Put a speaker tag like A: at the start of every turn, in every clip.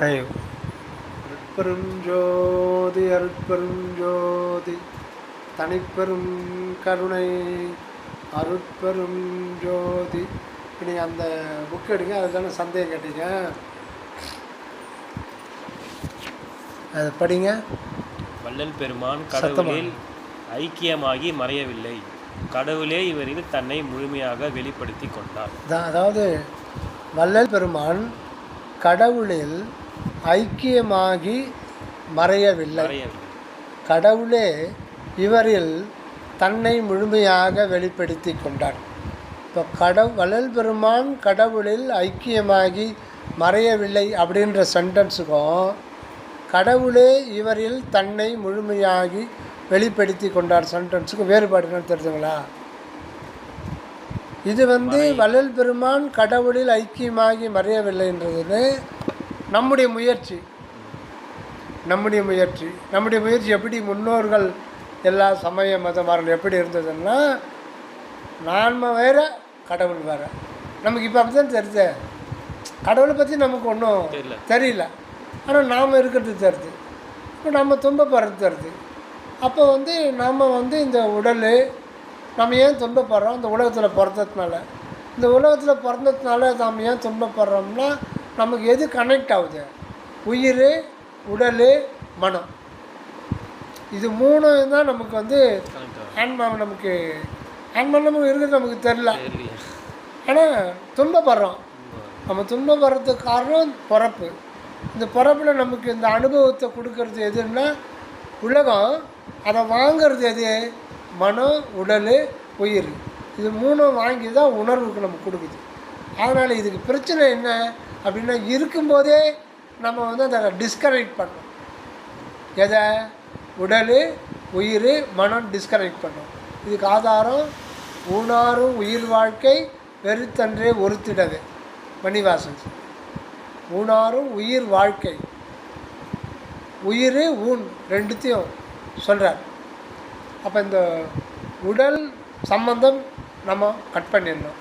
A: ஐயோ. அருட்பெருஞ்சோதி அருட்பெருஞ்சோதி தனிப்பெரும் கருணை அருட்பெரும் ஜோதி. நீங்கள் அந்த புக் எடுங்க அதுதானே சந்தேகம் கேட்டீங்க. அதை படிங்க.
B: வள்ளல் பெருமான். கடவுளில் ஐக்கியமாகி மறையவில்லை. கடவுளே இவரில் தன்னை முழுமையாக வெளிப்படுத்தி கொண்டார்.
A: அதாவது வள்ளல் பெருமான் கடவுளில் ஐக்கியமாகி மறையவில்லை. கடவுளே இவரில் தன்னை முழுமையாக வெளிப்படுத்தி கொண்டார். இப்போ கடவு வள்ளல் பெருமான் கடவுளில் ஐக்கியமாகி மறையவில்லை அப்படின்ற சென்டென்ஸுக்கும் கடவுளே இவரில் தன்னை முழுமையாகி வெளிப்படுத்தி கொண்டார் சென்டென்ஸுக்கும் வேறுபாடு என்ன தெரிஞ்சுங்களா? இது வந்து வள்ளல் பெருமான் கடவுளில் ஐக்கியமாகி மறையவில்லைன்றது நம்முடைய முயற்சி. நம்முடைய முயற்சி. நம்முடைய முயற்சி எப்படி முன்னோர்கள் எல்லா சமய மதமார்கள் எப்படி இருந்ததுன்னா நாம வேற கடவுள் வேற. நமக்கு இப்போ அப்படி தான் தெரியுது. கடவுளை பற்றி நமக்கு ஒன்றும்
B: தெரியல.
A: தெரியல. ஆனால் நாம் இருக்கிறது தெரியுது. இப்போ நம்ம துன்பப்படுறது தெரியுது. அப்போ வந்து நாம் வந்து இந்த உடல் நம்ம ஏன் துன்பப்படுறோம்? இந்த உலகத்தில் பிறந்ததுனால. இந்த உலகத்தில் பிறந்ததுனால நாம் ஏன் துன்பப்படுறோம்னா நமக்கு எது கனெக்ட் ஆகுது? உயிர் உடல் மனம். இது மூணும் தான் நமக்கு வந்து? ஆன்மா நமக்கு ஆன்மா நமக்கு இருக்கிறது நமக்கு தெரில. ஆனால் துன்பப்படுறோம். நம்ம துன்பப்படுறதுக்கு காரணம் பிறப்பு. இந்த பிறப்பில் நமக்கு இந்த அனுபவத்தை கொடுக்கறது எதுன்னா உலகம் அதை வாங்கிறது எது? மனம் உடல் உயிர். இது மூணும் வாங்கி தான் உணர்வுக்கு நமக்கு கொடுக்குது. அதனால் இதுக்கு பிரச்சனை என்ன? அப்படின்னா இருக்கும்போதே நம்ம வந்து அதை டிஸ்கனெக்ட் பண்ணோம். எதை? உடல் உயிர் மனம் டிஸ்கனெக்ட் பண்ணோம். இதுக்கு ஆதாரம் ஊனாரும் உயிர் வாழ்க்கை வெறுத்தன்றே ஒருத்திடது மணிவாசன் ஊனாரும் உயிர் வாழ்க்கை. உயிர் ஊன் ரெண்டுத்தையும் சொல்கிறார் அப்போ இந்த உடல் சம்பந்தம் நம்ம கட் பண்ணிடணும்.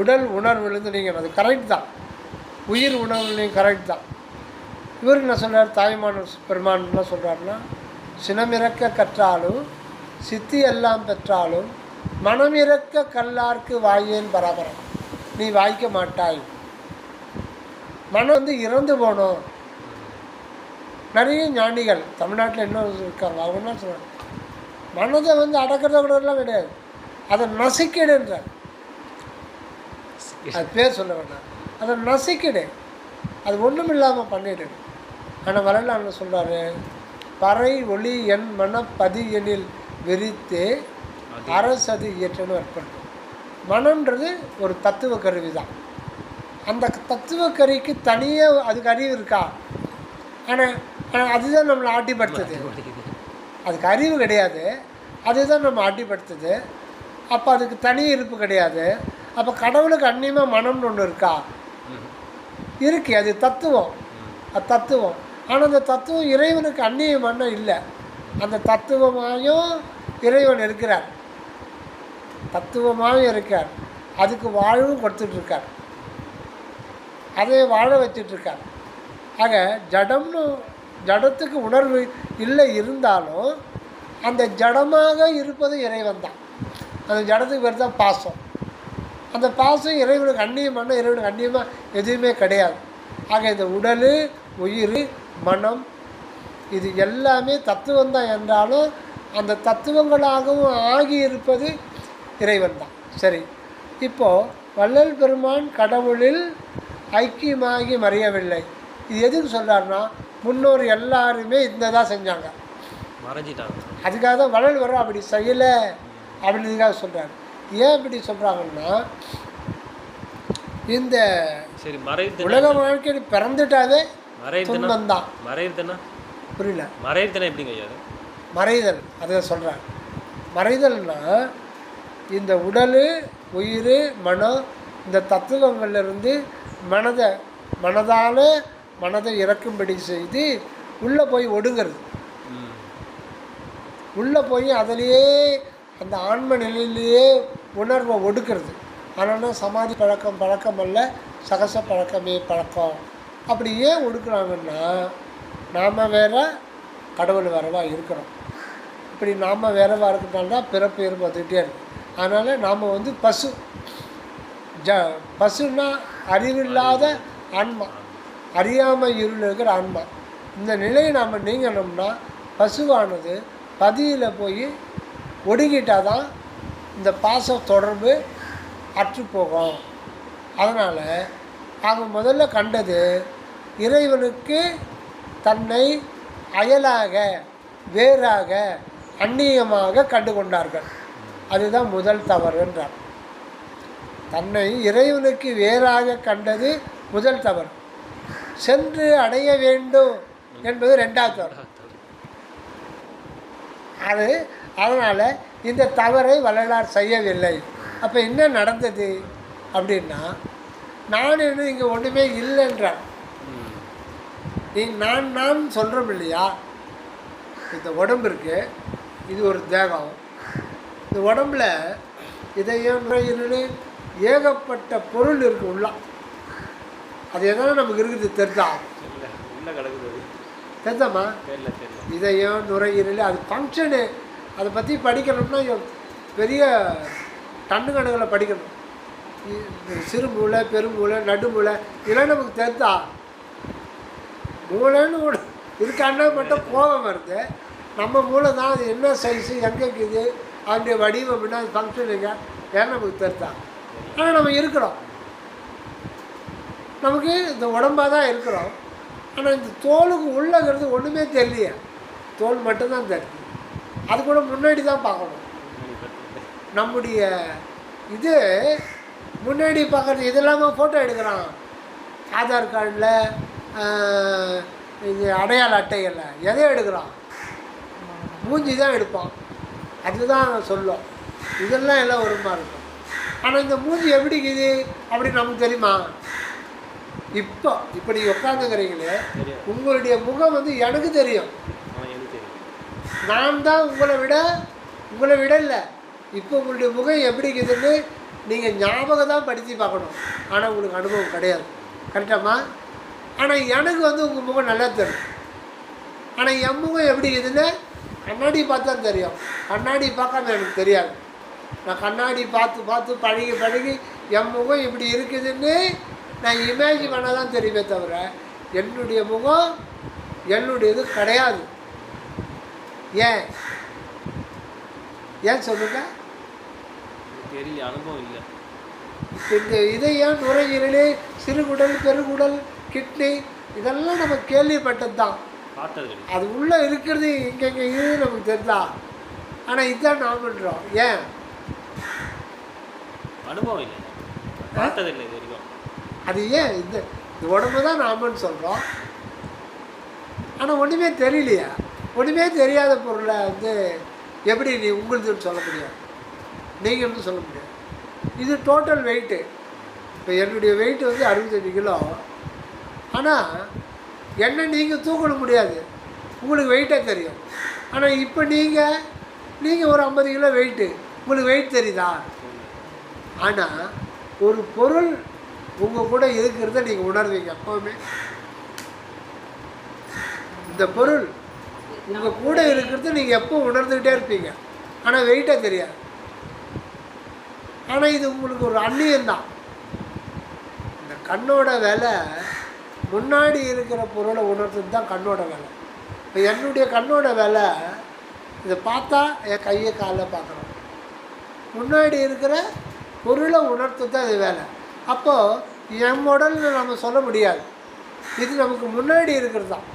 A: உடல் உணர்வுலேருந்து நீங்கள் அது கரெக்ட் தான். உயிர் உணவுலையும் கரெக்ட் தான். இவர் என்ன சொன்னார் தாய்மான பெருமான் என்ன சொல்கிறாருன்னா சினமிறக்க கற்றாலும் சித்தி எல்லாம் பெற்றாலும் மனமிறக்க கல்லார்க்கு வாயேன் பராபரம். நீ வாய்க்க மாட்டாய். மனம் வந்து இறந்து போனோம். நிறைய ஞானிகள் தமிழ்நாட்டில் இன்னும் இருக்காங்க அவங்க என்ன சொல்கிறாங்க மனதை வந்து அடக்கிறத கூடலாம் கிடையாது. அதை நசுக்கிடுன்ற. அது பேர் சொல்ல வேண்டாம். அதை நசிக்கிடு. அது ஒன்றும் இல்லாமல் பண்ணிடு. ஆனால் வரலாறு சொல்கிறாரு பறை ஒளி என் மன பதி எனில் விரித்து அரசது இயற்றணும் ஏற்படும் மனம்ன்றது ஒரு தத்துவ கருவி தான் அந்த தத்துவ கருவிக்கு தனியாக அதுக்கு அறிவு இருக்கா? ஆனால் ஆனால் அதுதான் நம்மளை ஆட்டிப்படுத்துது. அதுக்கு அறிவு கிடையாது. அதுதான் நம்ம ஆட்டிப்படுத்துது. அப்போ அதுக்கு தனி இருப்பு கிடையாது. அப்போ கடவுளுக்கு அந்நியமாக மனம்னு ஒன்று இருக்கா? இருக்கு அது தத்துவம். அது தத்துவம். ஆனால் அந்த தத்துவம் இறைவனுக்கு அந்நியமான இல்லை. அந்த தத்துவமாயும் இறைவன் இருக்கிறார். தத்துவமாகவும் இருக்கார் அதுக்கு வாழ்வும் கொடுத்துட்ருக்கார். அதை வாழ வச்சிட்ருக்கார். ஆக ஜடம்னு ஜடத்துக்கு உணர்வு இல்லை இருந்தாலும் அந்த ஜடமாக இருப்பது இறைவன் தான் அந்த ஜடத்துக்கு பேர் தான் பாசம். அந்த பாசம் இறைவனுக்கு அந்நியமான இறைவனுக்கு அந்நியமாக எதுவுமே கிடையாது. ஆக இந்த உடல் உயிர் மனம் இது எல்லாமே தத்துவம் தான் என்றாலும் அந்த தத்துவங்களாகவும் ஆகி இருப்பது இறைவன் தான் சரி இப்போது வள்ளல் பெருமான் கடவுளில் ஐக்கியமாகி மறையவில்லை. இது எதுக்கு சொல்கிறாருன்னா முன்னோர் எல்லாருமே இந்த தான் செஞ்சாங்க.
B: மறைஞ்சிட்டாங்க.
A: அதுக்காக தான் வள்ளல் வர அப்படி செய்யலை அப்படின்றதுக்காக சொல்கிறார் ஏன் இப்படி சொல்கிறாங்கன்னா இந்த
B: சரி மறைவுதுனா
A: உலக வாழ்க்கையில் பிறந்துட்டாவே துன்பம் தான்
B: மறைவுதுனா
A: புரியல.
B: மறைவுதுனா எப்படிங்க ஐயா?
A: மறைதல் அதை சொல்கிறார் மறைதல்னா இந்த உடல் உயிர் மனம் இந்த தத்துவங்கள்லேருந்து மனதை மனதால் மனதை இறக்கும்படி செய்து உள்ளே போய் ஒடுங்கிறது. உள்ளே போய் அதிலேயே அந்த ஆன்ம நிலையிலேயே உணர்வை ஒடுக்கிறது. ஆனால் சமாதி பழக்கம் பழக்கம் அல்ல சகச பழக்கமே பழக்கம். அப்படி ஏன் ஒடுக்குறாங்கன்னா நாம் வேற கடவுள் வேறவா இருக்கிறோம். இப்படி நாம் வேறவா இருக்கிறனால தான் பிறப்பு இறப்பு வந்துக்கிட்டே இருக்கு. அதனால் நாம் வந்து பசு. ஜ பசுன்னா அறிவில்லாத ஆன்மா. அறியாமல் இருள் இருக்கிற ஆன்மா. இந்த நிலையை நாம் நீங்கணும்னா பசுவானது பதியில் போய் ஒடுங்கிட்டால் தான் இந்த பாச தொடர்பு அற்று போகும். அதனால் அவங்க முதல்ல கண்டது இறைவனுக்கு தன்னை அயலாக வேறாக அந்நியமாக கண்டு கொண்டார்கள் அதுதான் முதல் தவறு என்றார் தன்னை இறைவனுக்கு வேறாக கண்டது முதல் தவறு. சென்று அடைய வேண்டும் என்பது ரெண்டாவது தவறு. அது அதனால் இந்த தவறை வள்ளலார் செய்யவில்லை. அப்போ என்ன நடந்தது? அப்படின்னா நான் என்ன இங்கே ஒன்றுமே இல்லைன்றான். நீ நான் நான் சொல்கிறோம் இல்லையா? இந்த உடம்பு இருக்கு. இது ஒரு தேகம். இந்த உடம்புல இதயம் நுரையீரல் ஏகப்பட்ட பொருள் இருக்கு உள்ள. அது எதனா நமக்கு இருக்குது தெரிதா?
B: தெரியல.
A: இதயம் நுரையீரல் அது ஃபங்க்ஷனு அதை பற்றி படிக்கணும்னா பெரிய டன்னு கணக்கில் படிக்கணும் சிறு மூளை பெருமூளை நடுமூளை இதெல்லாம் நமக்கு தெரிதா மூளைன்னு ஒன்று இருக்கான்னா மட்டும் கோபம் வருது. நம்ம மூளை தான் அது என்ன சைஸு எங்கே இருக்குது அதனுடைய வடிவம் என்ன அது ஃபங்க்ஷனுங்க ஏன் நமக்கு தெரிதா ஆனால் நம்ம இருக்கிறோம். நமக்கு இந்த உடம்பாக தான் இருக்கிறோம். ஆனால் இந்த தோலுக்கு உள்ளங்கிறது ஒன்றுமே தெரியலையே. தோல் மட்டும்தான் தெரியுது. அது கூட முன்னாடி தான் பார்க்கணும். நம்முடைய இது முன்னாடி பார்க்குறது இது இல்லாமல் ஃபோட்டோ எடுக்கிறான். ஆதார் கார்டில் இது அடையாள அட்டைகளில் எதை எடுக்கிறான். மூஞ்சி தான் எடுப்பான். அதுதான் சொல்லும். இதெல்லாம் எல்லாம் ஒருமா இருக்கும். ஆனால் இந்த மூஞ்சி எப்படி இருக்குது அப்படின்னு நமக்கு தெரியுமா? இப்போ இப்போ நீங்கள் உட்காந்துக்கிறீங்களே உங்களுடைய முகம் வந்து எனக்கு தெரியும். நான் தான் உங்களை விட உங்களை விட இல்லை. இப்போ உங்களுடைய முகம் எப்படி இருக்குதுன்னு நீங்கள் ஞாபகம் தான் படித்து பார்க்கணும். ஆனால் உங்களுக்கு அனுபவம் கிடையாது. கரெக்டாம்மா ஆனால் எனக்கு வந்து உங்கள் முகம் நல்லா தெரியும். ஆனால் என் முகம் எப்படி இருக்குதுன்னு கண்ணாடி பார்த்தா தெரியும். கண்ணாடி பார்க்காம எனக்கு தெரியாது. நான் கண்ணாடி பார்த்து பார்த்து பழகி பழகி என் முகம் இப்படி இருக்குதுன்னு நான் இமேஜ் பண்ண தான் தெரியுமே தவிர என்னுடைய முகம் என்னுடையது கிடையாது. ஏன்? ஏன் சொல்லுங்க?
B: தெரியல அனுபவம் இல்லை.
A: இந்த இதயம் நுரையீரல் சிறுகுடல் பெருகுடல் கிட்னி இதெல்லாம் நம்ம கேள்விப்பட்டது தான்
B: பார்த்தது கிடையாது
A: அது உள்ளே இருக்கிறது இங்கெங்கே இது நமக்கு தெரிதா ஆனால் இதுதான் நாம் பண்ணுறோம் ஏன்?
B: அனுபவம் இல்லை. பார்த்தது இல்லை இது வரைக்கும்
A: அது ஏன்? இந்த இந்த உடம்பு தான் நாமன்னு சொல்கிறோம் ஆனால் ஒன்றுமே தெரியலையா. ஒன்றுமே தெரியாத பொருளை வந்து எப்படி நீ உங்களுதுன்னு சொல்ல முடியாது வந்து சொல்ல முடியாது. இது டோட்டல் வெயிட்டு இப்போ என்னுடைய வெயிட் வந்து அறுபத்தஞ்சு கிலோ. ஆனால் என்ன நீங்கள் தூக்கிட முடியாது. உங்களுக்கு வெயிட்டே தெரியும். ஆனால் இப்போ நீங்கள் நீங்கள் ஒரு ஐம்பது கிலோ வெயிட்டு உங்களுக்கு வெயிட் தெரியுதா? ஆனால் ஒரு பொருள் உங்கள் கூட இருக்கிறத நீங்கள் உணர்வீங்க எப்போவுமே இந்த பொருள் உங்கள் கூட இருக்கிறது நீங்கள் எப்போ உணர்ந்துக்கிட்டே இருப்பீங்க. ஆனால் வெயிட்டாக தெரியாது. ஆனால் இது உங்களுக்கு ஒரு அந்நியந்தான் இந்த கண்ணோட வேலை முன்னாடி இருக்கிற பொருளை உணர்த்துறது தான் கண்ணோட வேலை. இப்போ என்னுடைய கண்ணோட வேலை இதை பார்த்தா என் கையை காலை பார்க்குறோம் முன்னாடி இருக்கிற பொருளை உணர்த்து தான் இது வேலை. அப்போது என் உடல்னு நம்ம சொல்ல முடியாது. இது நமக்கு முன்னாடி இருக்கிறது தான்.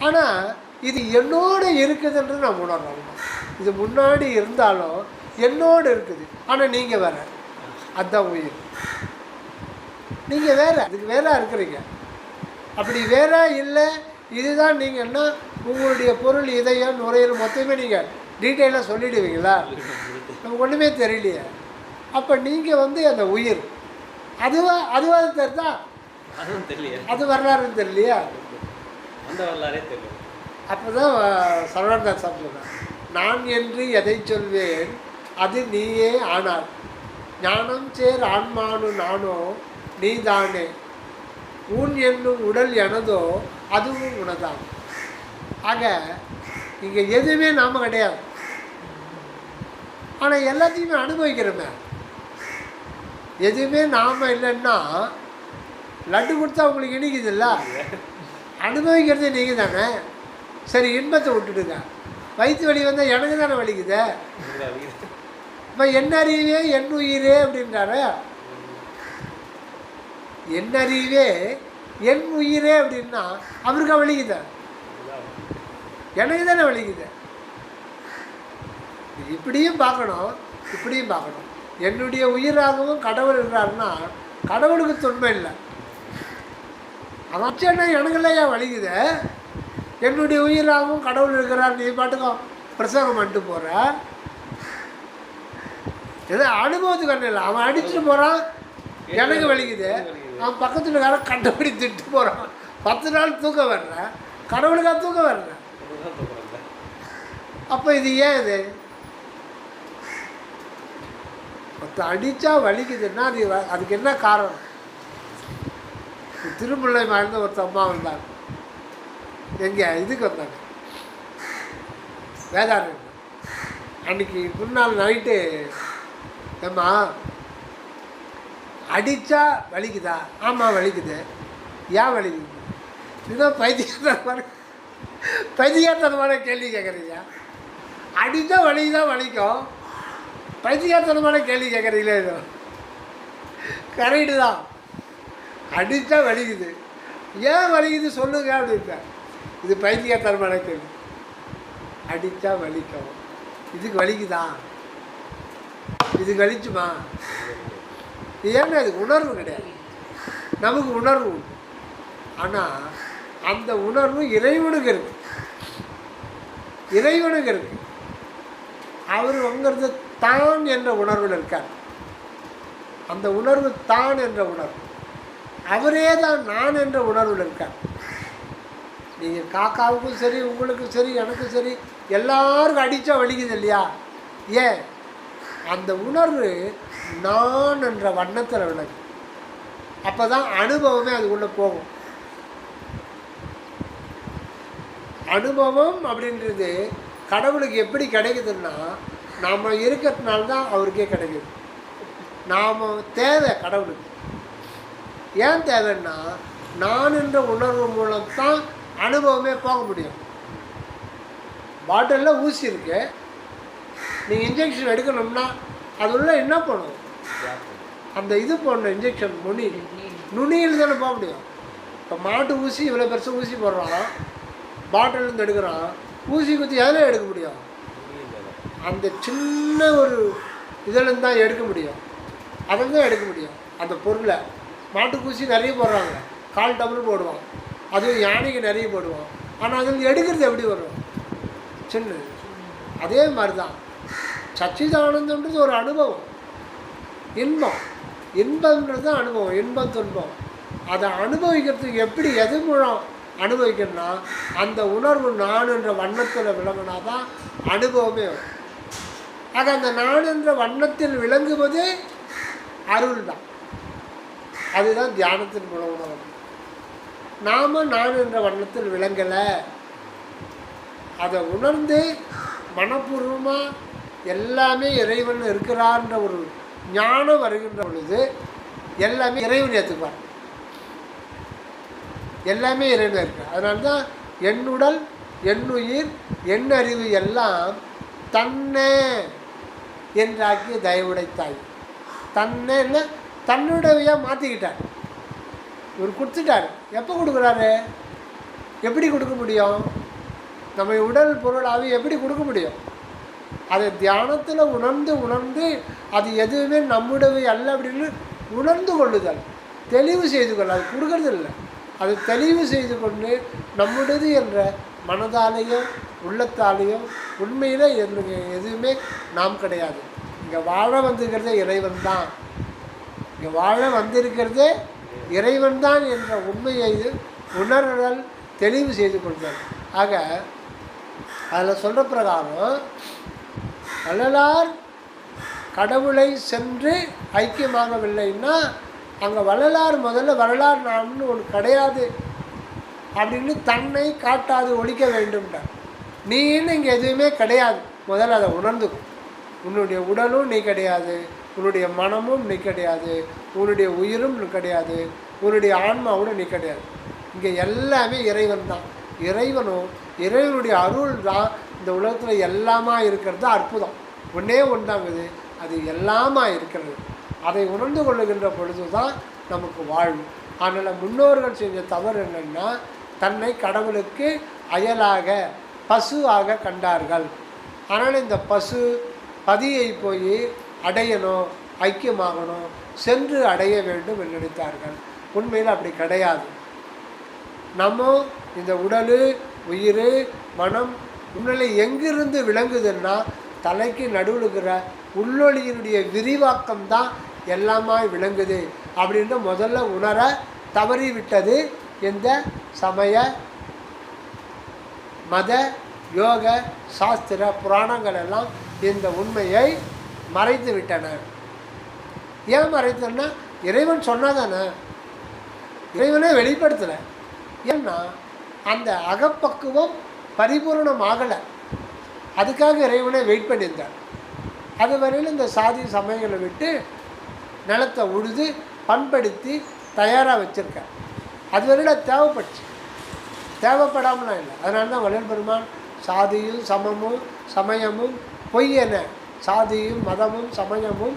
A: ஆனால் இது என்னோட இருக்குதுன்றது நான் உணர்றோம் இது முன்னாடி இருந்தாலும் என்னோடு இருக்குது. ஆனால் நீங்கள் வேற. அதுதான் உயிர். நீங்கள் வேற. இதுக்கு வேற இருக்கிறீங்க. அப்படி வேற இல்லை. இதுதான் நீங்கள் என்ன உங்களுடைய பொருள் இதயம் நுரையீரல் மொத்தமே நீங்கள் டீட்டெயிலாக சொல்லிடுவீங்களா? நமக்கு ஒன்றுமே தெரியலையே. அப்போ நீங்கள் வந்து அந்த உயிர். அதுவா அதுவா தெரிதா அது வரலாறுன்னு தெரியலையா.
B: அந்த வரலாறே தெரியல
A: அப்போ தான் சரவணதாஸ் சாமி சொல்றார் நான் என்று எதை சொல்வேன் அது நீயே ஆனார் ஞானம் சேர் ஆன்மானு நானோ நீதானே. ஊன் என்னும் உடல் எனதோ அதுவும் உனதான். ஆக இங்கே எதுவுமே நாம கிடையாது. ஆனால் எல்லாத்தையுமே அனுபவிக்கிறோமே. எதுவுமே நாம இல்லைன்னா லட்டு கொடுத்தா உங்களுக்கு இனிக்குதுல்ல அனுபவிக்கிறது நீங்கள் தானே? சரி இன்பத்தை விட்டுடுங்க. வயிற்று வலி வந்தால் எனக்கு தானே வலிக்குது? இப்போ என்ன அறிவே என் உயிரே அப்படின்றாரு. என் அறிவே என் உயிரே அப்படின்னா அவருக்கு வலிக்குது? எனக்கு தானே வலிக்குது. இப்படியும் பார்க்கணும் இப்படியும் பார்க்கணும். என்னுடைய உயிராகவும் கடவுள் இருக்கிறாருன்னா கடவுளுக்கு தொன்மை இல்லை. அவன் என்ன எனக்குலாம் ஏன் வலிக்குது? என்னுடைய உயிராகவும் கடவுள் இருக்கிறார். நீ பாட்டுக்கும் பிரசங்கம் பண்ணிட்டு போகிற ஏதோ அனுபவத்துக்கு வரல இல்லை. அவன் அடிச்சுட்டு போகிறான் எனக்கு வலிக்குது. அவன் பக்கத்தில் வேற கண்டபடி திட்டு போகிறான் பத்து நாள் தூக்க வரல கடவுளுக்காக தூக்க வரல அப்போ இது ஏன் இது? ஒருத்தன் அடித்தா வலிக்குதுன்னா அது வ- அதுக்கு என்ன காரணம்? திருமுல்லை வாழ்ந்த ஒரு அம்மா வந்தாங்க எங்கே? இதுக்கு வந்தாங்க. வேதாரண்யம். அன்னைக்கு முன்னாள் நைட்டு ஏம்மா அடித்தா வலிக்குதா? ஆமாம் வலிக்குது. ஏன் வலிக்குது? இதுதான் பைத்தியத்தனமான பைத்தியத்தனமான கேள்வி கேட்குறீங்க. அடித்தா வலிக்குதா? வலிக்கும். பைத்தியத்தனமான கேள்வி கேட்குறீங்களே இது கரெக்டு தான் அடித்தா வலிக்குது. ஏன் வலிக்குது சொல்லுங்க அப்படின்ட்டேன். இது பைத்தியத்தனமான கேள்வி அடித்தா வலிக்கும். இதுக்கு வலிக்குதா? இது வலிச்சுமா? ஏன்னா அது உணர்வு கிடையாது. நமக்கு உணர்வு உண்டு. ஆனால் அந்த உணர்வு இறைவனுக்கு இருக்கு. இறைவனுக்கு இருக்கு. அவர் உங்கிறது தான் என்ற உணர்வில் இருக்கார். அந்த உணர்வு தான் என்ற உணர்வு. அவரே தான் நான் என்ற உணர்வில் இருக்கார். நீங்கள் காக்காவுக்கும் சரி உங்களுக்கும் சரி எனக்கும் சரி எல்லாருக்கும் அடித்தா வலிக்குது இல்லையா? ஏன்? அந்த உணர்வு நான் என்ற வண்ணத்தில் விளக்கு அப்போ தான் அனுபவமே அதுக்குள்ளே போகும். அனுபவம் அப்படின்றது கடவுளுக்கு எப்படி கிடைக்குதுன்னா நாம் இருக்கிறதுனால தான் அவருக்கே கிடைக்குது. நாம் தேவை கடவுளுக்கு. ஏன் தேவைன்னா நான் என்ற உணர்வு மூலம் தான் அனுபவமே போக முடியும். பாட்டிலில் ஊசி இருக்கு. நீங்கள் இன்ஜெக்ஷன் எடுக்கணும்னா அதுள்ள என்ன பண்ணும் அந்த இது போடணும் இன்ஜெக்ஷன் நுனி. நுனியில் தானே போக முடியும். இப்போ மாட்டு ஊசி இவ்வளோ பெருசு ஊசி போடுறான்? பாட்டிலேருந்து எடுக்கிறான்? ஊசி குத்தி எதில் எடுக்க முடியும்? அந்த சின்ன ஒரு இதிலேருந்து தான் எடுக்க முடியும். அதை தான் எடுக்க முடியும். அந்த பொருளை. மாட்டுக்கூசி நிறைய போடுறாங்க. கால் டபுள் போடுவோம். அதுவும் யானைக்கு நிறைய போடுவோம். ஆனால் அதில் எடுக்கிறது எப்படி வரும்? சின்னது. அதே மாதிரி தான் சச்சிதானந்தன்றது ஒரு அனுபவம். இன்பம். இன்பம்ன்றது தான் அனுபவம். இன்பம் துன்பம். அதை அனுபவிக்கிறதுக்கு எப்படி எது மூலம் அனுபவிக்கணும்னா அந்த உணர்வு நான் என்ற வண்ணத்தில் விளங்கினா தான் அனுபவமே வரும். ஆக அந்த நான் என்ற வண்ணத்தில் விளங்குவது அருள் தான் அதுதான் தியானத்தின் மூலம் உணரணும் நாம் நான் என்ற வண்ணத்தில் விளங்கலை. அதை உணர்ந்து மனப்பூர்வமாக எல்லாமே இறைவன் இருக்கிறார்ன்ற ஒரு ஞானம் வருகின்ற பொழுது எல்லாமே இறைவன் ஏற்றுப்பார் எல்லாமே இறைவன் இருக்கு அதனால தான் என்னுடல் என்னுயிர் என் அறிவு எல்லாம் தன்னே என்றாக்கிய தயவுடைத்தாய். தாய் தன்னுடையாக மாற்றிக்கிட்டார் இவர் கொடுத்துட்டார். எப்போ கொடுக்குறாரு? எப்படி கொடுக்க முடியும்? நம்ம உடல் பொருள் எப்படி கொடுக்க முடியும்? அதை தியானத்தில் உணர்ந்து உணர்ந்து அது எதுவுமே நம்முடையவை அல்ல அப்படின்னு உணர்ந்து கொள்ளுதல். தெளிவு செய்து கொள்ள அது கொடுக்கறது இல்லை. அது தெளிவு செய்து கொண்டு நம்முடையது என்ற மனதாலேயும் உள்ளத்தாலேயும் உண்மையில் எதுவுமே நாம் கிடையாது. இங்கே வாழ வந்துக்கிறதே இறைவன் தான். இங்கே வாழ வந்திருக்கிறதே இறைவன் தான் என்ற உண்மையை உணர்தல் தெளிவு செய்து கொண்டார் ஆக அதில் சொல்கிற பிரகாரம் வள்ளலார் கடவுளை சென்று ஐக்கியமாகவில்லைன்னா அங்கே வரலாறு முதல்ல வரலாறு நான்னு ஒன்று கிடையாது அப்படின்னு தன்னை காட்டாது ஒழிக்க வேண்டும்ட்டார். நீன்னு இங்கே எதுவுமே கிடையாது. முதல்ல அதை உணர்ந்துக்கும் உன்னுடைய உடலும் நீ கிடையாது. உன்னுடைய மனமும் நீ கிடையாது உன்னுடைய உயிரும் கிடையாது உன்னுடைய ஆன்மாவும் நீ கிடையாது இங்கே எல்லாமே இறைவன் தான் இறைவனும் இறைவனுடைய அருள் தான் இந்த உலகத்தில் எல்லாமா இருக்கிறது அற்புதம். ஒன்றே ஒன்றாங்குது அது எல்லாமா இருக்கிறது. அதை உணர்ந்து கொள்ளுகின்ற பொழுது தான் நமக்கு வாழ்வு. அதனால் முன்னோர்கள் செஞ்ச தவறு என்னென்னா தன்னை கடவுளுக்கு அயலாக பசுவாக கண்டார்கள். ஆனால் இந்த பசு பதியை போய் அடையணும் ஐக்கியமாகணும் சென்று அடைய வேண்டும் என்று நினைத்தார்கள். உண்மையில் அப்படி கிடையாது. நம்ம இந்த உடல் உயிர் மனம் உண்மையில எங்கிருந்து விளங்குதுன்னா தலைக்கு நடுவில் இருக்கிற உள்ளொளியினுடைய விரிவாக்கம் தான் எல்லாமாய் விளங்குது அப்படின்னு முதல்ல உணர தவறிவிட்டது இந்த சமய மத யோக சாஸ்திர புராணங்கள் எல்லாம் இந்த உண்மையை மறைத்து விட்டன. ஏன் மறைத்தன்னா இறைவன் சொன்னாதானே இறைவனே வெளிப்படுத்தலை. ஏன்னா அந்த அகப்பக்குவம் பரிபூரணம் ஆகலை அதுக்காக இறைவனே வெயிட் பண்ணியிருந்தார். அது வரையில் இந்த சாதி சமயங்களை விட்டு நிலத்தை உழுது பண்படுத்தி தயாராக வச்சுருக்கேன் அது வரையில் தேவைப்பட்டுச்சு. தேவைப்படாமலாம் இல்லை. அதனால தான் வள்ளல் பெருமான் சாதியும் சமமும் சமயமும் பொய் என சாதியும் மதமும் சமயமும்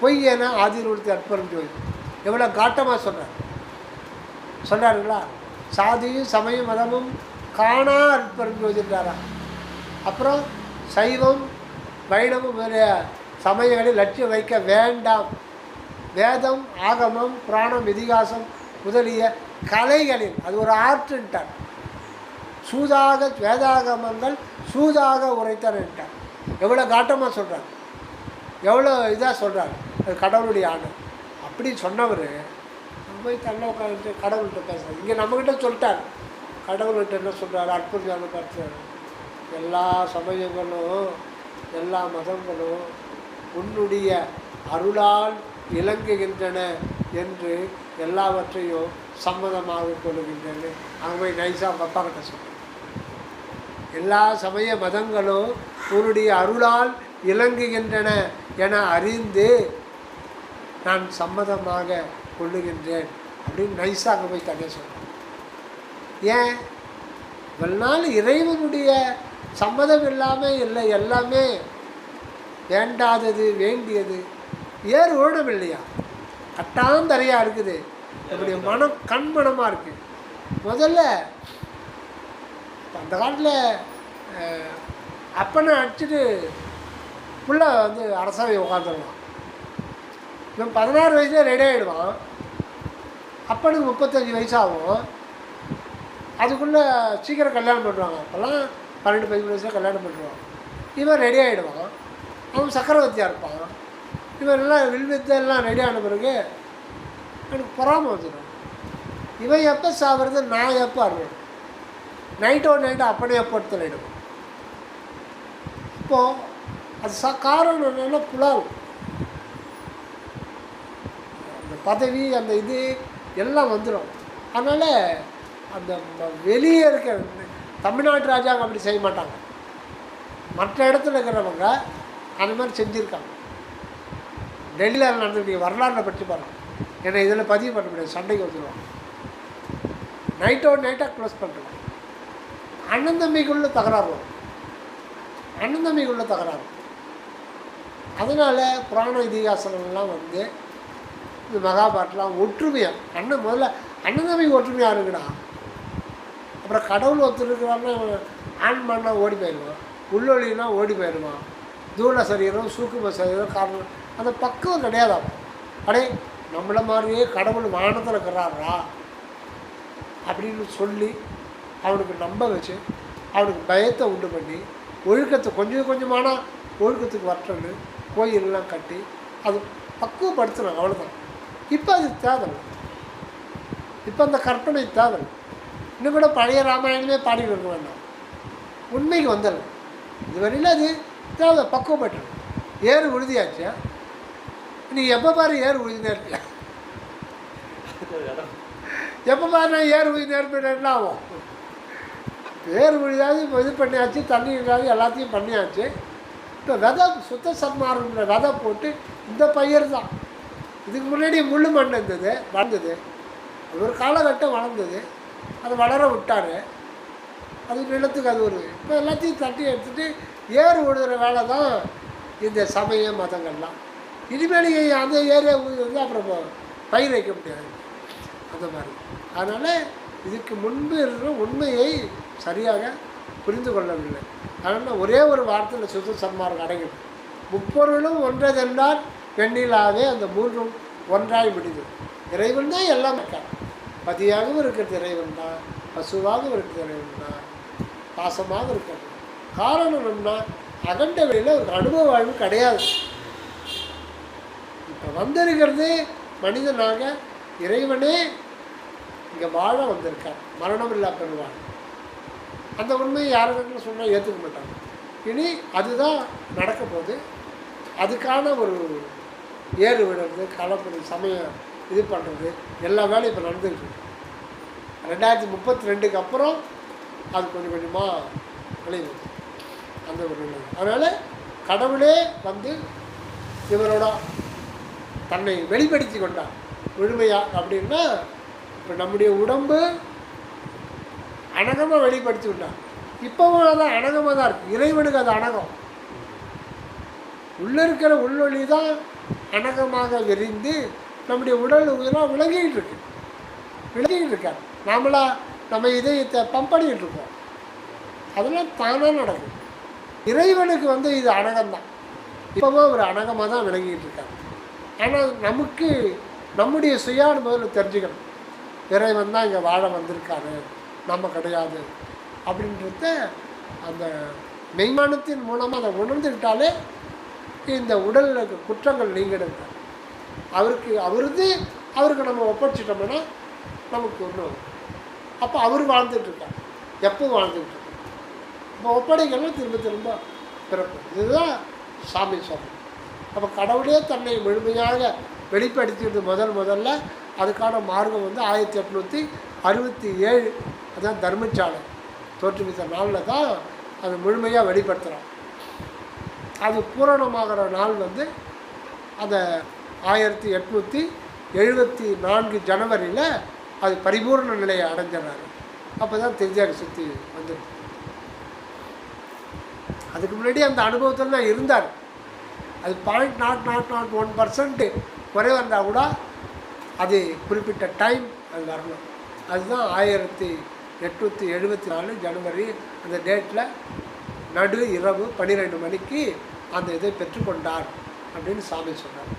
A: பொய் என ஆதிரூர்த்தி அற்புதம் ஜோதி எவ்வளோ காட்டமாக சொல்கிறார் சொல்கிறாருங்களா சாதியும் சமயம் மதமும் காணா அற்புதம் ஜோதின்றாரா அப்புறம் சைவம் வைணவம் முதலிய சமயங்களில் லட்சியம் வைக்க வேண்டாம். வேதம் ஆகமம் புராணம் இதிகாசம் முதலிய கலைகளில் அது ஒரு ஆர்ட்ன்ட்டார் சூதாக வேதாகமங்கள் சூதாக உரைத்தன்ட்டார் எவ்வளோ காட்டமாக சொல்கிறாங்க எவ்வளோ இதாக சொல்கிறாங்க அது கடவுளுடைய ஆணை அப்படி சொன்னவர் போய் தன்னை உட்காந்து கடவுள்கிட்ட பேசுகிறார் இங்கே நம்மக்கிட்ட சொல்லிட்டார். கடவுள்கிட்ட என்ன சொல்கிறார் அற்புதமான பார்த்தார். எல்லா சமயங்களும் எல்லா மதங்களும் உன்னுடைய அருளால் இலங்குகின்றன என்று எல்லாவற்றையும் சம்மதமாக கொள்கின்றன அங்கே போய் நைஸாக பப்பாக்கிட்ட அப்பா எல்லா சமய மதங்களும் உன்னுடைய அருளால் இலங்குகின்றன என அறிந்து நான் சம்மதமாக கொள்ளுகின்றேன் அப்படின்னு நைஸாக போய் தனியாக சொல்கிறேன் ஏன்? இவள்நாள் இறைவனுடைய சம்மதம் இல்லாமல் இல்லை எல்லாமே வேண்டாதது வேண்டியது. ஏறு ஓடம் இல்லையா கட்டாந்தரையாக இருக்குது. நம்முடைய மனம் கண்மணமாக இருக்குது முதல்ல அந்த காலத்தில் அப்பனை அடிச்சுட்டு ஃபுல்லாக வந்து அரசாவை உட்காந்துருவான் இவன் பதினாறு வயசுல ரெடி ஆகிடுவான் அப்பனுக்கு முப்பத்தஞ்சு வயசாகும். அதுக்குள்ளே சீக்கிரம் கல்யாணம் பண்ணுவாங்க. அப்போல்லாம் பன்னெண்டு பதிமூணு வயசில் கல்யாணம் பண்ணுவான். இவன் ரெடி ஆகிடுவான் அவன் சக்கரவர்த்தியாக இருப்பான். இவன் எல்லாம் வில்வித்தெல்லாம் ரெடி ஆன பிறகு எனக்கு பொறாமல் வந்துடும். இவன் எப்போ சாப்பிட்றது நான் எப்போ அறுவேன் நைட்டோ நைட்டு அப்படியே பொறுத்தலிடும் இப்போது அது ச காரணம் என்னென்னா புலாவ் அந்த பதவி அந்த இது எல்லாம் வந்துடும் அதனால் அந்த வெளியே இருக்கிற தமிழ்நாட்டு ராஜாங்க அப்படி செய்ய மாட்டாங்க. மற்ற இடத்துல இருக்கிறவங்க அந்த மாதிரி செஞ்சுருக்காங்க. டெல்லியில் நடந்துக்கிட்ட வரலாறுல பற்றி பாருங்க. ஏன்னா இதில் பதிவு பண்ண முடியாது. சண்டைக்கு வந்துடுவாங்க நைட்டோட நைட்டாக க்ளோஸ் பண்ணுறோம் அண்ணன் தம்பிக்குள்ள தகராறு வரும். அண்ணன் தம்பிக்குள்ள தகராறு. அதனால் புராண இதிகாசங்கள்லாம் வந்து இந்த மகாபாரட்லாம் ஒற்றுமையாக அண்ணன் முதல்ல அண்ணன் தம்பி ஒற்றுமையாக இருக்குடா அப்புறம் கடவுள் ஒத்துருக்கிறான்னா ஆண் மண்ணா ஓடி போயிடுவான் உள்ளொலினா ஓடி போயிடுவான் தூள சரீரம் சூக்கும சரீரம் காரணம் அந்த பக்குவம் கிடையாதா அடே நம்மளை மாதிரியே கடவுள் வானத்தில் இருக்கிறாரா? அப்படின்னு சொல்லி அவனுக்கு நம்ப வச்சு அவனுக்கு பயத்தை உண்டு பண்ணி ஒழுக்கத்தை கொஞ்சம் கொஞ்சமான ஒழுக்கத்துக்கு வரட்டுன்னு கோயிலெலாம் கட்டி அது பக்குவப்படுத்துனாங்க அவ்வளோதான் இப்போ அது தேவையில்லை இப்போ அந்த கற்பனை தேவையில்லை இன்னும் கூட பழைய ராமாயணமே பாடிட்டு இருக்க வேண்டாம். உண்மைக்கு வந்துடலாம் இதுவரையில் அது தேவை பக்குவப்பட்டுரும் ஏறு உறுதியாச்சு. நீ எப்போ பாரு ஏறு உறுதியாக இருக்கியா? எப்போ பாரு நான் ஏறு நேர்மையில என்ன ஆகும்? வேறு வழியாவது இப்போ இது பண்ணியாச்சு தண்ணி இல்லாது எல்லாத்தையும் பண்ணியாச்சு. இப்போ விதை சுத்த சன்மார்க்கிற விதை போட்டு இந்த பயிர் தான். இதுக்கு முன்னாடி முள் மண் இருந்தது வளர்ந்தது. ஒரு காலகட்டம் வளர்ந்தது. அது வளர விட்டார். அது நிலத்துக்கு அது ஒரு இப்போ எல்லாத்தையும் தட்டி எடுத்துகிட்டு ஏர் விடுற வேலை தான் இந்த சமய மதங்கள்லாம். இனிமேல் அந்த ஏரியா வந்து அப்புறம் பயிர் வைக்க முடியாது. அந்த மாதிரி. அதனால் இதுக்கு முன்பு இருக்கிற உண்மையை சரியாக புரிந்து கொள்ளவில்லை. அதனால் ஒரே ஒரு வார்த்தையில் சுத்த சன்மார்க்கம் அடங்கிடும் முப்பொருளும் ஒன்றதென்றால் பெண்ணிலாவே அந்த மூன்றும் ஒன்றாய் முடிது இறைவன் தான் எல்லாம் இருக்கார் பதியாகவும் இருக்கிறது இறைவன் தான் பசுவாகவும் இருக்கிறது இறைவன் தான் பாசமாக இருக்கிறது. காரணம் என்னன்னா அகண்ட வெளியில் ஒரு அனுபவ வாழ்வு கிடையாது. இப்போ வந்திருக்கிறது மனிதனாக இறைவனே இங்கே வாழ வந்திருக்கார். மரணம் இல்லா பெருவாள் அந்த உண்மையை யாருக்கிட்ட சொன்னால் ஏற்றுக்க மாட்டாங்க. இனி அதுதான் நடக்க போது அதுக்கான ஒரு ஏறு விடுறது கலப்பது சமயம் இது பண்ணுறது எல்லா வேலையும் இப்போ நடந்துருக்கு ரெண்டாயிரத்தி முப்பத்தி ரெண்டுக்கு அப்புறம் அது கொஞ்சம் கொஞ்சமாக விளைவு. அந்த ஒரு நிலை. அதனால் கடவுளே வந்து இவரோட தன்னை வெளிப்படுத்தி கொண்டார். முழுமையாக அப்படின்னா இப்போ நம்முடைய உடம்பு அனகமாக வெளிப்படுத்தி விட்டான். இப்போவும் அதான் அனகமாக தான் இருக்குது இறைவனுக்கு அது அனகம் உள்ளே இருக்கிற உள்ளொளி தான் அனகமாக விரிந்து நம்முடைய உடல் உயிராக விளங்கிக்கிட்டு இருக்கு. விளங்கிக்கிட்டு இருக்கார் நாமளா நம்ம இதயத்தை பம்படிக்கிட்டு இருக்கோம். அதெல்லாம் தானாக நடக்கும். இறைவனுக்கு வந்து இது அனகம்தான் இப்போவும் ஒரு அனகமாக தான் விளங்கிக்கிட்டு இருக்கார். ஆனால் நமக்கு நம்முடைய சுயான அனுபவத்தில் தெரிஞ்சுக்கணும். இறைவன் தான் இங்கே வாழ வந்திருக்காரு. நம்ம கிடையாது. அப்படின்றத அந்த மெய்மானத்தின் மூலமாக அதை உணர்ந்துக்கிட்டாலே இந்த உடலில் குற்றங்கள் நீங்கிடுங்க. அவருக்கு அவருது அவருக்கு நம்ம ஒப்படைச்சிட்டோம்னா நமக்கு ஒன்றும் அப்போ அவர் வாழ்ந்துட்டுருக்கார். எப்போ வாழ்ந்துட்டு இப்போ ஒப்படைக்கலாம் திரும்ப திரும்ப பிறப்பு. இதுதான் சாமி சொல்லும் அப்போ கடவுளே தன்னை முழுமையாக வெளிப்படுத்தியது முதல் முதல்ல அதுக்கான மார்க்கம் வந்து ஆயிரத்தி எட்நூற்றி அறுபத்தி ஏழு அதான் தர்மசாலை. தோற்றுவித்த நாளில் தான் அது முழுமையாக வெளிப்படுத்துகிறோம் அது பூரணமாகிற நாள் வந்து அந்த ஆயிரத்தி எட்நூற்றி எழுபத்தி நான்கு ஜனவரியில் அது பரிபூர்ண நிலையை அடைஞ்சிடறாரு. அப்போ தான் திருஜாக சுற்றி வந்து. அதுக்கு முன்னாடி அந்த அனுபவத்தில் தான் இருந்தார். அது point nought nought nought one percent குறை வந்தால் கூட அது குறிப்பிட்ட டைம் அது வரணும். அதுதான் ஆயிரத்தி எட்நூற்றி எழுபத்தி நாலு ஜனவரி அந்த டேட்டில் நடு இரவு பன்னிரெண்டு மணிக்கு அந்த இதை பெற்றுக்கொண்டார் அப்படின்னு சாமி சொன்னார்